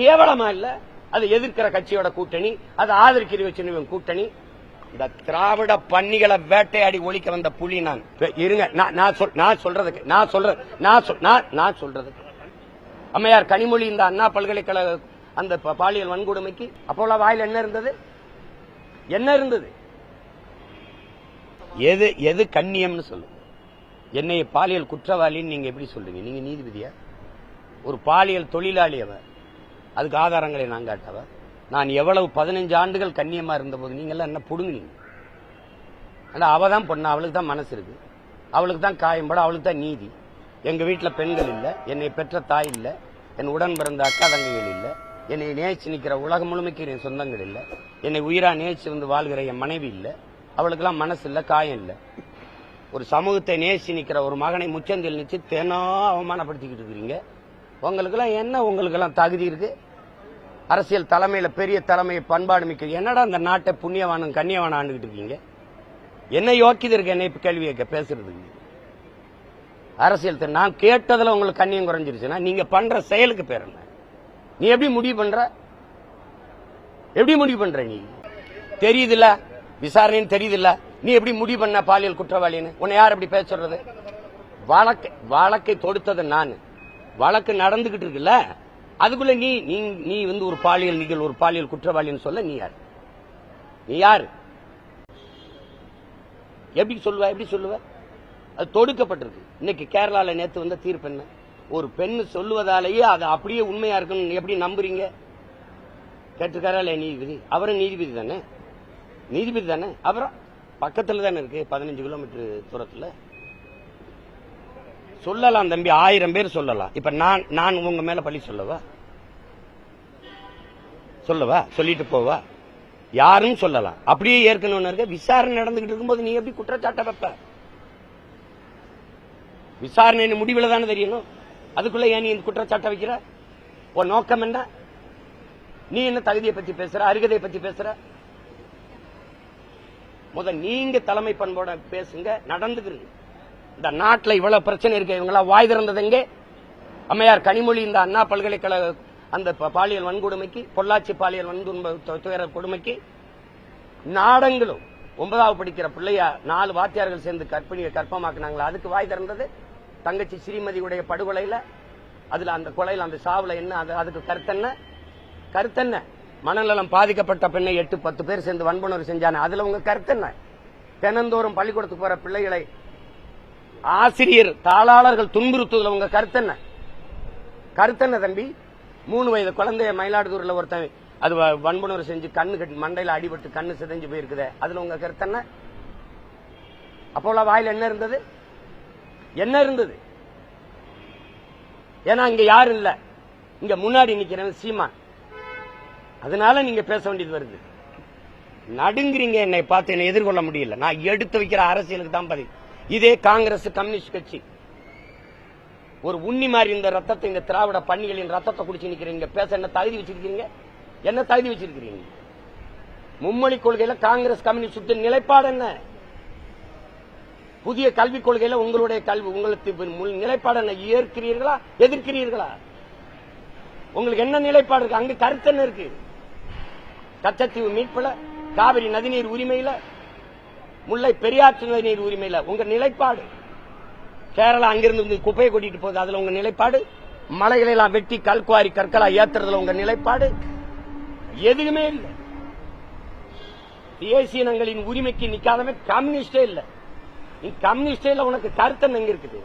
கேவலமா இல்ல. அது எதிர்க்கிற கட்சியோட கூட்டணி அது ஆதரிக்கிற வச்சு கூட்டணி. இந்த திராவிட பன்னிகளை வேட்டையாடி ஒழிக்க வந்த புலி நான். இருங்க நான் நான் சொல்- நான் சொல்றதுக்கு நான் சொல்றது நான் சொல்- நான் நான் சொல்றதுக்கு அம்மையார் கனிமொழி இந்த அண்ணா பல்கலைக்கழக அந்த ப- பாலியல் வன்கொடுமைக்கு அப்போல வாயில் என்ன இருந்தது? என்ன இருந்தது? எது எது கண்ணியம்னு சொல்லுங்க. என்னை பாலியல் குற்றவாளின்னு நீங்க எப்படி சொல்றீங்க நீங்க நீதிபதியா? ஒரு பாலியல் தொழிலாளி அவர். அதுக்கு ஆதாரங்களை நான் காட்டவா? நான் எவ்வளவு பதினஞ்சு ஆண்டுகள் கண்ணியமா இருந்தபோது நீங்கள்லாம் என்ன புடுங்குனீங்க? ஆனால் அவள் தான் பொண்ணு அவளுக்கு தான் மனசு இருக்கு. அவளுக்கு தான் காயம்பட அவளுக்கு தான் நீதி. எங்க வீட்டுல பெண்கள் இல்லை என்னை பெற்ற தாய் இல்ல என் உடன் பிறந்த அக்கா தங்கைகள் இல்லை என்னை நேச்சு நிற்கிற உலகம் முழுமைக்கு என் சொந்தங்கள் இல்லை என்னை உயிரா நேச்சு வந்து வாழ்கிற என் மனைவி இல்லை அவளுக்கெல்லாம் மனசு இல்லை காயம் இல்லை. ஒரு சமூகத்தை நேசி நிற்கிற ஒரு மகனை முச்சந்தில் நிச்சு தேனோ அவமானப்படுத்திக்கிட்டு இருக்கிறீங்க. உங்களுக்கெல்லாம் என்ன உங்களுக்கெல்லாம் தகுதி இருக்கு? அரசியல் தலைமையில பெரிய தலைமை பண்பாடு மிக்க என்னடா இந்த நாட்டை புண்ணியவானும் கண்ணியவான ஆண்டுகிட்டு இருக்கீங்க? என்ன யோக்கியது இருக்கு? என்னை இப்ப கேள்வி கேட்க பேசுறதுக்கு அரசியல் நான் கேட்டதுல உங்களுக்கு கண்ணியம் குறைஞ்சிருச்சுன்னா நீங்க பண்ற செயலுக்கு பேர் என்ன? நீ எப்படி முடிவு பண்ற? எப்படி முடிவு பண்ற நீ? தெரியுதுல்ல? விசாரணைன்னு தெரியுதுல்ல? நீ எப்படி முடிவு பண்ண பாலியல் குற்றவாளின்னு? உன்னை யார் எப்படி பேச சொல்றது? வழக்கை தொடுத்தது நான். வழக்கு நடந்துகிட்டு இருக்குல்ல? அதுக்குள்ள நீ நீ நீ வந்து ஒரு பாலியல் நீங்கள் ஒரு பாலியல் குற்றவாளின்னு சொல்ல நீ யார்? நீ யார்? எப்படி சொல்லுவ எப்படி சொல்லுவ? அது தொடுக்கப்பட்டிருக்கு. இன்னைக்கு கேரளால நேத்து வந்த தீர்ப்பு என்ன? ஒரு பெண் சொல்லுவதாலேயே அது அப்படியே உண்மையா இருக்குன்னு எப்படி நம்புறீங்க? கேட்டிருக்காரா இல்லையா நீதிபதி? அவரும் நீதிபதி தானே? நீதிபதி தானே? அப்புறம் பக்கத்துல தானே இருக்கு பதினஞ்சு கிலோமீட்டர் தூரத்துல. சொல்லலாம் தம்பி ஆயிரம் பேர் சொல்லலாம். இப்ப நான் நான் உங்க மேல பழி சொல்லவா? சொல்லவா? சொல்லிட்டு போவா? யாரும் சொல்லலாம். அப்படியே ஏற்கனவே இருக்க. விசாரணை நடந்துகிட்டு இருக்கும்போது நீ எப்படி குற்றச்சாட்டை வைப்ப? விசாரணை முடிவில் தானே தெரியணும். அதுக்குள்ள ஏன் நீ இந்த குற்றச்சாட்டை வைக்கிற? உன் நோக்கம் என்ன? நீ என்ன தகுதியை பத்தி பேசுற? அருகதையை பத்தி பேசுற? முத நீங்க தலைமை பண்போட பேசுங்க நடந்துக்கிறீங்க இந்த நாட்டில் இவ்வளவு பிரச்சனை இருக்கு. இவங்களா வாய் திறந்தது எங்கே? அம்மையார் கனிமொழி இந்த அண்ணா பல்கலைக்கழக அந்த ப- பாலியல் வன்கொடுமைக்கு பொள்ளாச்சி பாலியல் வன்கொடுமை கொடுமைக்கு நாடங்களும் ஒன்பதாவது படிக்கிற பிள்ளையா நாலு வாத்தியார்கள் சேர்ந்து கற்பிணியை கற்பமாக்குனாங்களா? அதுக்கு வாய் திறந்தது தங்கச்சி ஸ்ரீமதியுடைய படுகொலையில. அதுல அந்த கொலையில அந்த சாவுல என்ன அது அதுக்கு கருத்தென்ன கருத்தென்ன மனநலம் பாதிக்கப்பட்ட பெண்ணை எட்டு பத்து பேர் சேர்ந்து வன்புணர்வு செஞ்சானே அதுல உங்க கருத்தென்ன தினந்தோறும் பள்ளிக்கூடத்துக்கு போற பிள்ளைகளை ஆசிரியர் தாளாளர்கள் துன்புறுத்துவதில் உங்க கருத்தென்ன கருத்தென்ன தம்பி? மூணு வயது குழந்தைய மயிலாடுதுறையில ஒருத்தன் அது வ- வன்புணர்வு செஞ்சு கண்ணு கட்டி மண்டையில அடிபட்டு கண்ணு சிதைஞ்சு போயிருக்குது அதுல உங்க கருத்தென்ன அப்போல வாயில என்ன இருந்தது? என்ன இருந்தது? ஏன்னா இங்க யாரும் இல்ல. இங்க முன்னாடி நிக்கிறவன் சீமான். அதனால நீங்க பேச வேண்டியது வருது. நடுங்கிறீங்க என்னை பார்த்து என்னை எதிர்கொள்ள முடியல. நான் எடுத்து வைக்கிற அரசியலுக்கு தான் பதில். இதே காங்கிரஸ் கம்யூனிஸ்ட் கட்சி. ஒரு உண்ணி மாதிரி இந்த ரத்தத்தை இந்த திராவிட பண்ணிகளின் ரத்தத்தை குடிச்சு நிக்கிறீங்க. பேச என்ன தகுதி வச்சிருக்கீங்க என்ன தகுதி வச்சிருக்கிறீங்க? மும்மொழி கொள்கையில காங்கிரஸ் கம்யூனிஸ்ட் நிலைப்பாடு என்ன? புதிய கல்விக் கொள்கையில உங்களுடைய கல்வி உங்களுக்கு நிலைப்பாடு என்ன? ஏற்கிறீர்களா? எதிர்க்கிறீர்களா? உங்களுக்கு என்ன நிலைப்பாடு இருக்கு? அங்க கருத்து என்ன இருக்கு? கச்சத்தீவு மீட்புல காவிரி நதிநீர் உரிமையில முல்லை பெரியாற்று நீர் உரிமையில உங்க நிலைப்பாடு. கேரளா அங்கிருந்து குப்பையை கொட்டிட்டு போகுது. அதுல உங்க நிலைப்பாடு. மலைகளை எல்லாம் வெட்டி கல்குவாரி கற்களா ஏத்துறதுல உங்க நிலைப்பாடு. எதுவுமே இல்ல. தேசியனங்களின் உரிமைக்கு நிக்காதவன் கம்யூனிஸ்டே இல்ல. நீ கம்யூனிஸ்டே இல்ல உனக்கு கருத்தன் எங்க இருக்குது?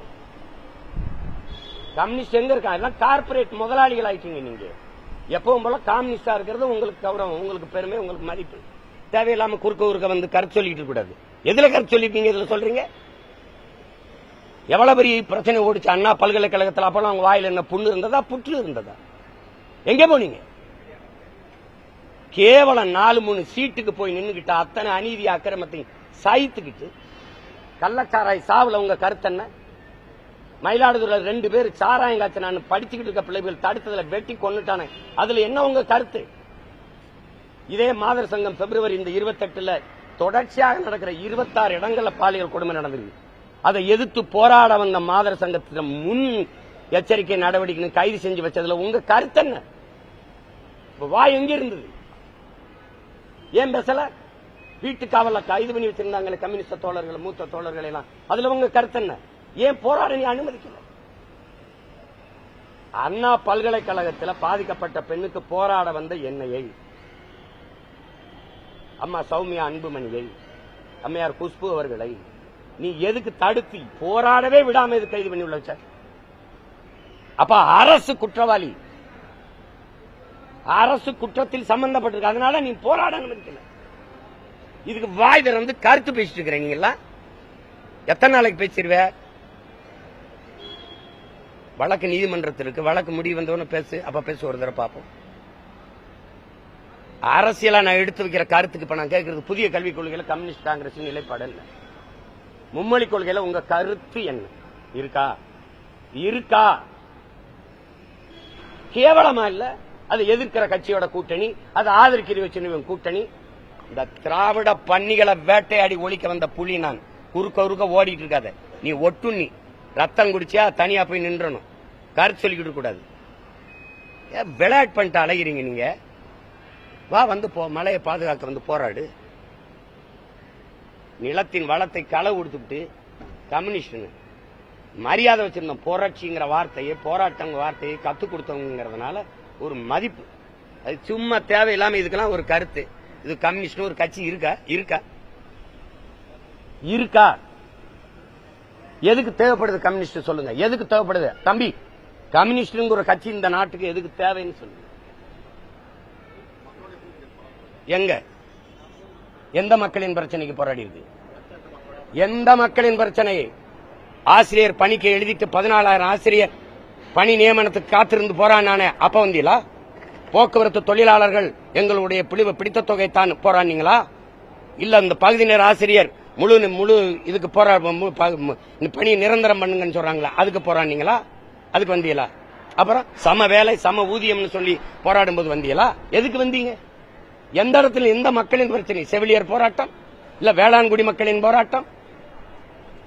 கம்யூனிஸ்ட் எங்க இருக்கான்? எல்லாம் கார்பரேட் முதலாளிகள் ஆயிட்டீங்க நீங்க. எப்பவும் போல கம்யூனிஸ்டா இருக்கிறது உங்களுக்கு கௌரவம் உங்களுக்கு பெருமை உங்களுக்கு மதிப்பு. தேவையில்லாம குறுக்க குறுக்க வந்து கருத்து சொல்லிட்டு இருக்க கூடாது எதுல கருத்து சொல்லிருக்கீங்க இதுல சொல்றீங்க? எவ்வளவு பெரிய பிரச்சனை ஓடிச்சு? அண்ணா பல்கலைக்கழகத்தில் அப்பெல்லாம் அவங்க வாயில என்ன புண்ணு இருந்ததா புற்று இருந்ததா? எங்க போனீங்க? கேவலம் நாலு மூணு சீட்டுக்கு போய் நின்றுகிட்ட அத்தனை அநீதி அக்கிரமத்தையும் சாய்த்துக்கிட்டு கள்ளச்சாராய் சாவுல உங்க கருத்து என்ன? மயிலாடுதுறையில் ரெண்டு பேர் சாராயம் காய்ச்சி நான் படிச்சுக்கிட்டு இருக்க பிள்ளைகள் தடுத்ததுல வெட்டி கொண்டுட்டானே அதுல என்ன உங்க கருத்து? இதே மாதர் சங்கம் பிப்ரவரி இந்த இருபத்தெட்டுல தொடர்ச்சியாக நடக்கிற இருபத்தாறு இடங்கள்ல பாலியல் கொடுமை நடந்திருக்கு. அதை எதிர்த்து போராட வந்த மாதர் சங்கத்தின் முன் எச்சரிக்கை நடவடிக்கை கைது செஞ்சு வச்சதுல உங்க கருத்து என்ன? வாய் எங்க இருந்தது? ஏன் பேசல? வீட்டு காவல கைது பண்ணி வச்சிருந்தாங்களே கம்யூனிஸ்ட தோழர்கள் மூத்த தோழர்கள் எல்லாம். அதுல உங்க கருத்து என்ன? ஏன் போராட நீ அனுமதிக்கல? அண்ணா பல்கலைக்கழகத்தில் பாதிக்கப்பட்ட பெண்ணுக்கு போராட வந்த என்னையை அம்மா சௌமியா அன்புமணியை அம்மையார் குஷ்பு அவர்களை நீ எதுக்கு தடுத்து போராடவே விடாம இது கைது பண்ணி உள்ள வச்ச அப்ப அரசு குற்றவாளி. அரசு குற்றத்தில் சம்பந்தப்பட்டிருக்கு. அதனால நீ போராட அனுமதிக்கல இதுக்கு வாய் திறந்து கருத்து பேசிட்டு இருக்கிறீங்களா எத்தனை நாளைக்கு பேசிடுவ வழக்கு நீதிமன்றத்தில் இருக்கு வழக்கு முடிவு வந்தவன பேசு. அப்ப பேசு ஒரு தடவை பார்ப்போம். அரசியலா நான் எடுத்து வைக்கிற கருத்துக்கு இப்ப நான் கேட்கறது புதிய கல்விக் கொள்கையில கம்யூனிஸ்ட் காங்கிரஸ் நிலைப்பாடு என்ன? மும்மொழி கொள்கையில உங்க கருத்து என்ன? இருக்கா? இருக்கா? கேவலமா இல்ல? அது எதிர்க்கிற கட்சியோட கூட்டணி அது ஆதரிக்கிற வச்சு கூட்டணி. இந்த திராவிட பன்னிகளை வேட்டையாடி ஒழிக்க வந்த புலி நான். குறுக்க குறுக்க ஓடிட்டு இருக்காத. நீ ஒட்டு நீ. ரத்தம் குடிச்சியா தனியா போய் நின்றணும். கருத்து சொல்லிக்கிட்டு கூடாது. விளையாட் பண்ணிட்டு அலைகிறீங்க நீங்க? வா வந்து போ மலையை பாதுகாக்க வந்து போராடு. நிலத்தின் வளத்தை களவு கொடுத்துட்டு கம்யூனிஸ்ட்னு மரியாதை வச்சிருந்தோம். புரட்சிங்கிற வார்த்தையை போராட்டம் வார்த்தையை கற்றுக் கொடுத்தவங்கிறதுனால ஒரு மதிப்பு. அது சும்மா தேவையில்லாம இதுக்கெல்லாம் ஒரு கருத்து. இது கம்யூனிஸ்ட் ஒரு கட்சி இருக்கா? இருக்கா? இருக்கா? எதுக்கு தேவைப்படுது கம்யூனிஸ்ட் சொல்லுங்க. எதுக்கு தேவைப்படுது? தம்பி கம்யூனிஸ்ட்ங்கிற ஒரு கட்சி இந்த நாட்டுக்கு எதுக்கு தேவைன்னு சொல்லுங்க. எங்க? எந்த மக்களின் பிரச்சனைக்கு போராடி இருக்கு? எந்த மக்களின் பிரச்சனை ஆசிரியர் பணிக்கு எழுதிட்டு பதினாலாயிரம் ஆசிரியர் பணி நியமனத்துக்கு காத்திருந்து போறானே அப்ப வந்தீங்களா? போக்குவரத்து தொழிலாளர்கள் எங்களுடைய பிழிவு பிடித்த தொகை தான் போராடினீங்களா? இல்ல இந்த பகுதி நேர ஆசிரியர் முழு முழு இதுக்கு போரா மு- இந்த பணி நிரந்தரம் பண்ணுங்கன்னு சொல்றாங்களா? அதுக்கு போராடினீங்களா? அதுக்கு வந்தீங்களா? அப்புறம் சம வேலை சம ஊதியம்னு சொல்லி போராடும் போது வந்தீங்களா? எதுக்கு வந்தீங்க? எந்த இடத்துல எந்த மக்களின் பிரச்சனை? செவிலியர் போராட்டம்? இல்ல வேளாண்குடி மக்களின் போராட்டம்?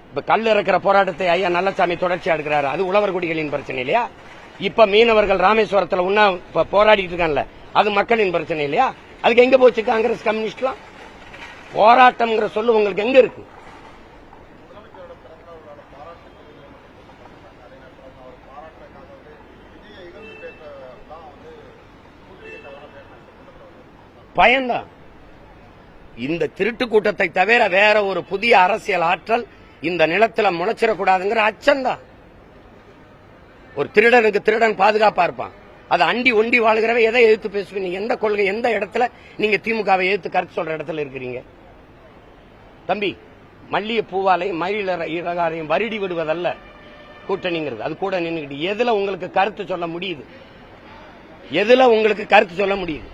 இப்ப கல் இருக்கிற போராட்டத்தை ஐயா நல்லசாமி தொடர்ச்சியா எடுக்கிறாரு. அது உழவர் குடிகளின் பிரச்சனை இல்லையா? இப்ப மீனவர்கள் ராமேஸ்வரத்துல உண்ணா இப்ப போராடிட்டு இருக்காங்கல்ல அது மக்களின் பிரச்சனை இல்லையா? அதுக்கு எங்க போச்சு காங்கிரஸ் கம்யூனிஸ்ட்லாம்? போராட்டம்ங்கிற சொல்லு உங்களுக்கு எங்க இருக்கு? பயம்தான் இந்த திருட்டு கூட்டத்தை தவிர வேற ஒரு புதிய அரசியல் ஆற்றல் இந்த நிலத்துல முளைச்சிடக்கூடாதுங்கிற அச்சம்தான் ஒரு திருடனுக்கு திருடன் பாதுகாப்பா இருப்பான். அதை அண்டி ஒண்டி வாழ்கிறவ எதை எதிர்த்து பேசுவீங்க? எந்த கொள்கை எந்த இடத்துல நீங்க திமுகவை எதிர்த்து கருத்து சொல்ற இடத்துல இருக்கிறீங்க? தம்பி மல்லிகை பூவாலையும் மயில இறகாரையும் வருடி விடுவதல்ல கூட்டணிங்கிறது. அது கூட நின்றுக்கிட்டு எதுல உங்களுக்கு கருத்து சொல்ல முடியுது? எதுல உங்களுக்கு கருத்து சொல்ல முடியுது?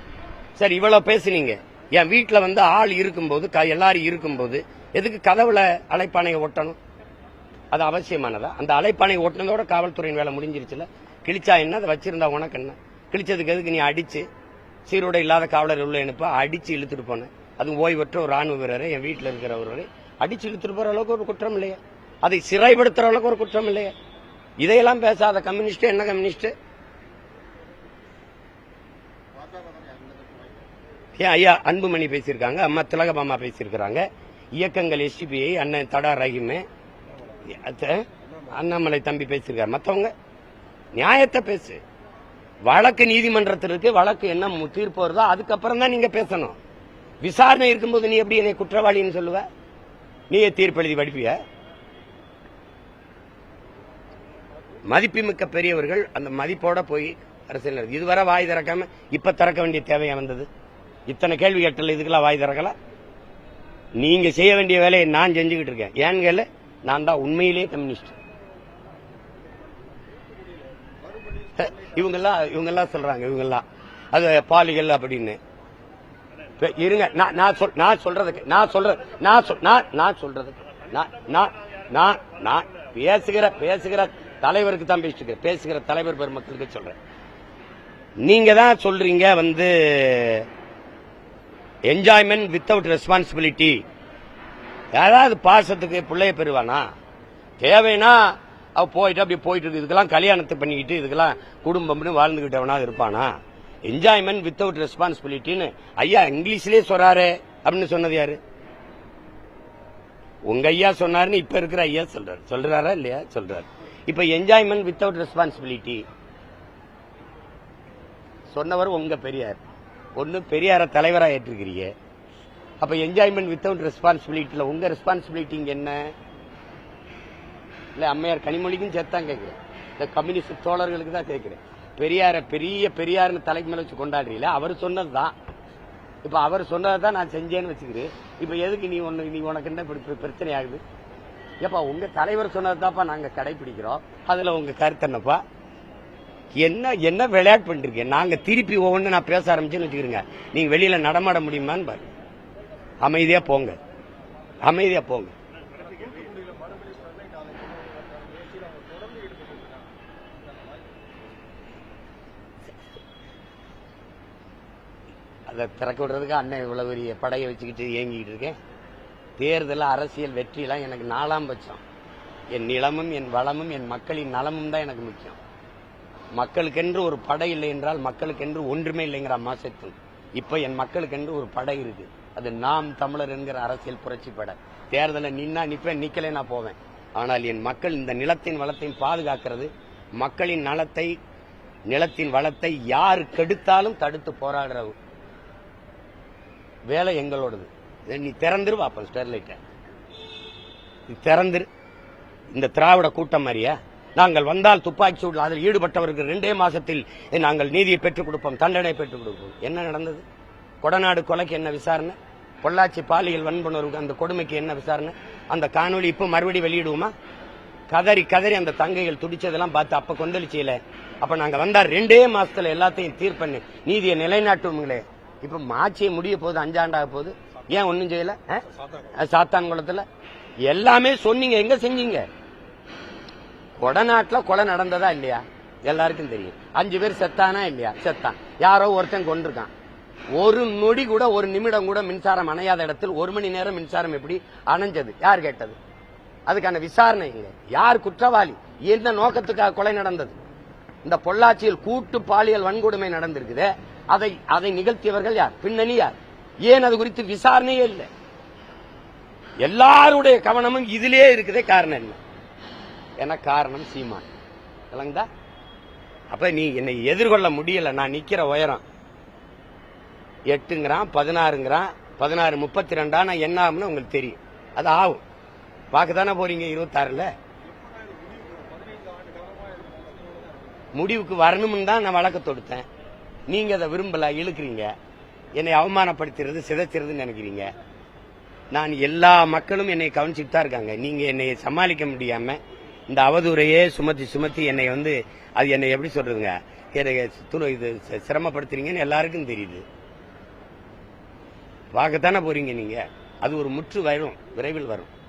சரி இவ்வளவு பேசுனீங்க. என் வீட்டுல வந்து ஆள் இருக்கும்போது க- எல்லாரும் இருக்கும்போது எதுக்கு கதவுல அழைப்பானையை ஒட்டணும்? அது அவசியமானதா? அந்த அழைப்பானை ஒட்டினதோட காவல்துறையின் வேலை முடிஞ்சிருச்சுல கிழிச்சா என்ன? அதை வச்சிருந்தா உனக்கு என்ன? கிழிச்சதுக்கு எதுக்கு நீ அடிச்சு? சீரோட இல்லாத காவலர் உள்ள அனுப்ப அடிச்சு இழுத்துட்டு போனேன் அது ஓய்வற்ற ஒரு ராணுவ வீரரை என் வீட்டில் இருக்கிறவரை அடிச்சு இழுத்துட்டு போற அளவுக்கு ஒரு குற்றம் இல்லையா. அதை சிறைப்படுத்துற அளவுக்கு ஒரு குற்றம் இல்லையா. இதையெல்லாம் பேசாத கம்யூனிஸ்ட் என்ன கம்யூனிஸ்ட் ஐயா அன்புமணி பேசியிருக்காங்க அம்மா திலகபாமா பேசியிருக்கிறாங்க. இயக்கங்கள் எஸ்டிபிஐ அண்ணன் தடா ரஹிமு அண்ணாமலை தம்பி பேசியிருக்காரு. மற்றவங்க நியாயத்தை பேசு. வழக்கு நீதிமன்றத்தில் இருக்கு வழக்கு என்ன மு- தீர்ப்பு வருதோ அதுக்கப்புறம் தான் நீங்க பேசணும். விசாரணை இருக்கும்போது நீ எப்படி என்னை குற்றவாளின்னு சொல்லுவ? நீயே தீர்ப்பு எழுதி படிப்பிய? மதிப்புமிக்க பெரியவர்கள் அந்த மதிப்போட போய் அரசியல் இதுவரை வாய் திறக்காம இப்ப திறக்க வேண்டிய தேவையா வந்தது? இத்தனை கேள்வி கேட்டல இதுக்கெல்லாம் வாய் திறக்கல. நீங்க செய்ய வேண்டிய வேலையை நான் செஞ்சுக்கிட்டு இருக்கேன். ஏன்னு கேள்வி நான் தான் உண்மையிலேயே கம்யூனிஸ்ட் இவங்கெல்லாம் இவங்கெல்லாம் சொல்றாங்க இவங்கெல்லாம் அது பாலிகள் அப்படின்னு. இருங்க நான் நான் சொல் நான் சொல்றதுக்கு நான் சொல்றது நான் சொல் நான் நான் சொல்றதுக்கு நான் நான் நான் நான் பேசுகிற பேசுகிற தலைவருக்கு தான் பேசிட்டு பேசுகிற தலைவர் பெருமக்களுக்கு சொல்றேன். நீங்க தான் சொல்றீங்க வந்து என்ஜாய்மெண்ட் வித்தவுட் ரெஸ்பான்சிபிலிட்டி யாராவது பாசத்துக்கு பிள்ளைய பெறுவானா? தேவைன்னா அவ போயிட்டு அப்படி போயிட்டு இருக்கு. இதுக்கெல்லாம் கல்யாணத்தை பண்ணிக்கிட்டு இதுக்கெல்லாம் குடும்பம்னு வாழ்ந்துகிட்டவனா இருப்பானா? என்ஜாய்மெண்ட் வித்தவுட் ரெஸ்பான்சிபிலிட்டின்னு ஐயா இங்கிலீஷ்லயே சொல்றாரு அப்படின்னு சொன்னது யாரு? உங்க ஐயா சொன்னாருன்னு இப்ப இருக்கிற ஐயா சொல்றாரு. சொல்றாரா இல்லையா? சொல்றாரு. இப்ப என்ஜாய்மெண்ட் வித்தவுட் ரெஸ்பான்சிபிலிட்டி சொன்னவர் உங்க பெரியார். ஒன்று பெரியார தலைவராக ஏற்றிருக்கிறீங்க அப்போ என்ஜாய்மெண்ட் வித்தவுட் ரெஸ்பான்சிபிலிட்டியில் உங்கள் ரெஸ்பான்சிபிலிட்டி என்ன? இல்லை அம்மையார் கனிமொழிக்கும் சேர்த்தான் கேட்குறேன். இந்த கம்யூனிஸ்ட் தோழர்களுக்கு தான் கேட்குறேன். பெரியார பெரிய பெரியார்னு தலைக்கு மேலே வச்சு கொண்டாடுறீல அவர் சொன்னதுதான். இப்போ அவர் சொன்னதை தான் நான் செஞ்சேன்னு வச்சுக்கிறேன். இப்போ எதுக்கு நீ ஒன்று நீ உனக்கு என்ன இப்படி பிரச்சனை ஆகுது? ஏப்பா உங்கள் தலைவர் சொன்னது தான்ப்பா நாங்கள் கடைபிடிக்கிறோம். அதில் உங்கள் கருத்து என்னப்பா? என்ன என்ன விளையாட்டு பண்ணிருக்கீங்க? நாங்க திருப்பி ஒவ்வொன்று நான் பேச ஆரம்பிச்சேன்னு வச்சுக்கிறீங்க நீங்க வெளியில நடமாட முடியுமான்னு பாரு அமைதியா போங்க. அமைதியா போங்க. அதை திறக்க விடுறதுக்கு அண்ணன் இவ்வளவு பெரிய படையை வச்சுக்கிட்டு இயங்கிக்கிட்டு இருக்கேன். தேர்தல் அரசியல் வெற்றிலாம் எனக்கு நாலாம் பட்சம். என் நிலமும் என் வளமும் என் மக்களின் நலமும் தான் எனக்கு முக்கியம். மக்களுக்கென்று ஒரு படை இல்லை என்றால் மக்களுக்கென்று ஒன்றுமே இல்லைங்கிற மாசத்தில் இப்ப என் மக்களுக்கென்று ஒரு படை இருக்கு. அது நாம் தமிழர் என்கிற அரசியல் புரட்சி படை. தேர்தலில் நின்னா நிப்பேன் நிக்கலே நான் போவேன். ஆனால் என் மக்கள் இந்த நிலத்தின் வளத்தையும் பாதுகாக்கிறது. மக்களின் நலத்தை நிலத்தின் வளத்தை யார் கெடுத்தாலும் தடுத்து போராடுற வேலை எங்களோடது. நீ திறந்துரு பாப்ப ஸ்டெர்லைட்டை. நீ திறந்துரு. இந்த திராவிட கூட்டம் மாதிரியா? நாங்கள் வந்தால் துப்பாக்கி சூடு அதில் ஈடுபட்டவருக்கு ரெண்டே மாசத்தில் நாங்கள் நீதியை பெற்றுக் கொடுப்போம் தண்டனை பெற்றுக் கொடுப்போம். என்ன நடந்தது? கொடநாடு கொலைக்கு என்ன விசாரணை? பொள்ளாச்சி பாலியல் வன்புணர்வுக்கு அந்த கொடுமைக்கு என்ன விசாரணை? அந்த காணொலி இப்போ மறுபடி வெளியிடுவோமா? கதறி கதறி அந்த தங்கைகள் துடிச்சதெல்லாம் பார்த்து அப்ப கொந்தளிச்சியில அப்ப நாங்க வந்தா ரெண்டே மாசத்துல எல்லாத்தையும் தீர்ப்பண்ணு நீதியை நிலைநாட்டுவோங்களே இப்ப மாட்சியை முடிய போகுது அஞ்சாண்டாக போகுது. ஏன் ஒன்றும் செய்யல? சாத்தான் குளத்துல எல்லாமே சொன்னீங்க. எங்க செஞ்சீங்க? கொடநாட்டுல கொலை நடந்ததா இல்லையா? எல்லாருக்கும் தெரியும். அஞ்சு பேர் செத்தானா இல்லையா? செத்தான். யாரோ ஒருத்தன் கொண்டிருக்கான் ஒரு நொடி கூட ஒரு நிமிடம் கூட மின்சாரம் அணையாத இடத்தில் ஒரு மணி நேரம் மின்சாரம் எப்படி அணைஞ்சது? யார் கேட்டது? அதுக்கான விசாரணை இல்லை. யார் குற்றவாளி? எந்த நோக்கத்துக்காக கொலை நடந்தது? இந்த பொள்ளாச்சியில் கூட்டு பாலியல் வன்கொடுமை நடந்திருக்குது. அதை அதை நிகழ்த்தியவர்கள் யார்? பின்னணி யார்? ஏன் அது குறித்து விசாரணையே இல்லை? எல்லாருடைய கவனமும் இதிலே இருக்குதே காரணம் என்ன? என்ன காரணம் சீமான்? விளங்குதா? அப்ப நீ என்னை எதிர்கொள்ள முடியல. நான் நிக்கிற உயரம் எட்டுங்கிறான் பதினாறுங்கிறான் பதினாறு முப்பத்தி ரெண்டா நான் என்ன ஆகும்னு உங்களுக்கு தெரியும். அது ஆகும். பார்க்க தானே போறீங்க இருபத்தாறுல? முடிவுக்கு வரணும்னு தான் நான் வழக்க தொடுத்தேன். நீங்க அதை விரும்பல இழுக்கிறீங்க. என்னை அவமானப்படுத்துறது சிதைச்சிறதுன்னு நினைக்கிறீங்க. நான் எல்லா மக்களும் என்னை கவனிச்சுட்டு தான் இருக்காங்க. நீங்க என்னை சமாளிக்க முடியாம இந்த அவதூறையே சுமத்தி சுமத்தி என்னை வந்து அது என்னை எப்படி சொல்றதுங்க? என்னை இது சிரமப்படுத்துறீங்கன்னு எல்லாருக்கும் தெரியுது. பார்க்கத்தானே போறீங்க நீங்க? அது ஒரு முற்று வரும் விரைவில் வரும்.